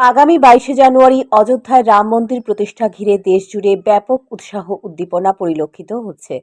আগামী বাইশে জানুয়ারি অযোধ্যায় রাম মন্দির প্রতিষ্ঠা ঘিরে দেশ জুড়ে ব্যাপক উৎসাহ উদ্দীপনা পরিলক্ষিত হচ্ছে।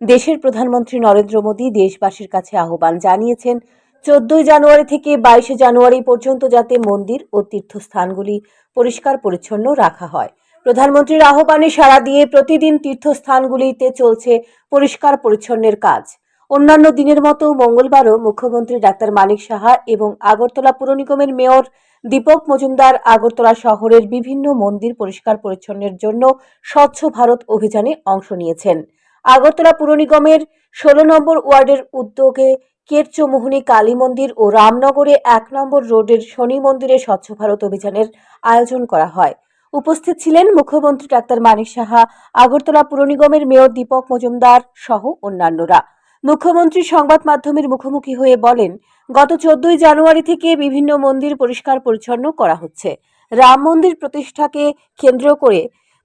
দেশের প্রধানমন্ত্রী নরেন্দ্র মোদী দেশবাসীর কাছে আহ্বান জানিয়েছেন, চোদ্দই জানুয়ারি থেকে বাইশে জানুয়ারি পর্যন্ত যাতে মন্দির ও তীর্থস্থানগুলি পরিষ্কার পরিচ্ছন্ন রাখা হয়। প্রধানমন্ত্রীর আহ্বানে সাড়া দিয়ে প্রতিদিন তীর্থস্থানগুলিতে চলছে পরিষ্কার পরিচ্ছন্নের কাজ। অন্যান্য দিনের মতো মঙ্গলবারও মুখ্যমন্ত্রী ডাক্তার মানিক সাহা এবং আগরতলা পুর নিগমের মেয়র দীপক মজুমদার আগরতলা শহরের বিভিন্ন মন্দির পরিষ্কার পরিচ্ছন্নের জন্য স্বচ্ছ ভারত অভিযানে অংশ নিয়েছেন। আগরতলা পুর নিগমের ষোলো নম্বর ওয়ার্ডের উদ্যোগে কেরচৌমুহনী কালী মন্দির ও রামনগরে এক নম্বর রোডের শনি মন্দিরে স্বচ্ছ ভারত অভিযানের আয়োজন করা হয়। উপস্থিত ছিলেন মুখ্যমন্ত্রী ডাক্তার মানিক সাহা, আগরতলা পুর নিগমের মেয়র দীপক মজুমদার সহ অন্যান্যরা। মুখ্যমন্ত্রী সংবাদ মাধ্যমের মুখোমুখি হয়ে বলেন গত চোদ্দই জানুয়ারি থেকে বিভিন্ন মন্দির পরিষ্কার পরিচ্ছন্ন করা হচ্ছে রাম মন্দির প্রতিষ্ঠাকে কেন্দ্র করে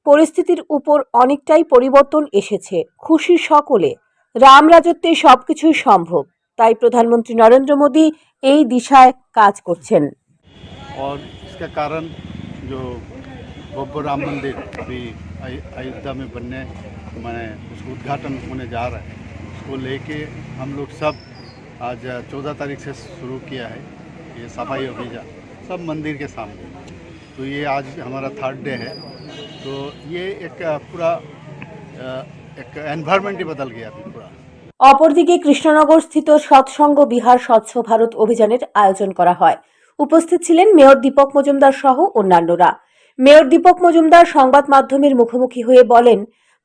পরিস্থিতির উপর অনেকটাই পরিবর্তন এসেছে খুশি সকলে রাম রাজত্বে সবকিছুই সম্ভব তাই প্রধানমন্ত্রী নরেন্দ্র মোদী এই দিশায় কাজ করছেন और इसका कारण जो भव्य राम मंदिर अभी अय- अयोध्या में बनने मैंने उसका उद्घाटन होने जा रहा है उसको लेके हम लोग सब आज चौदह तारीख से शुरू किया है ये सफाई अभियान सब मंदिर के सामने तो ये आज हमारा थर्ड डे है तो ये एक पूरा अ, एक एनवायरनमेंट ही बदल गया अभी पूरा অপরদিকে কৃষ্ণনগর স্থিত সৎসঙ্গ বিহার স্বচ্ছ ভারত অভিযানের আয়োজন করা হয় উপস্থিত ছিলেন মেয়র দীপক মজুমদার সহ অন্যান্যরা মেয়র দীপক মজুমদার সংবাদ মাধ্যমের মুখোমুখি হয়ে বলেন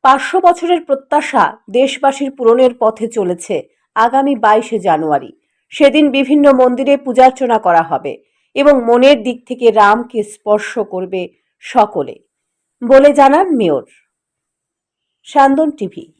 পাঁচশো বছরের প্রত্যাশা দেশবাসীর পূরণের পথে চলেছে আগামী বাইশে জানুয়ারি। সেদিন বিভিন্ন মন্দিরে পূজার্চনা করা হবে এবং মনের দিক থেকে রামকে স্পর্শ করবে সকলে। বলে জানান মেয়র। সান্দন টিভি।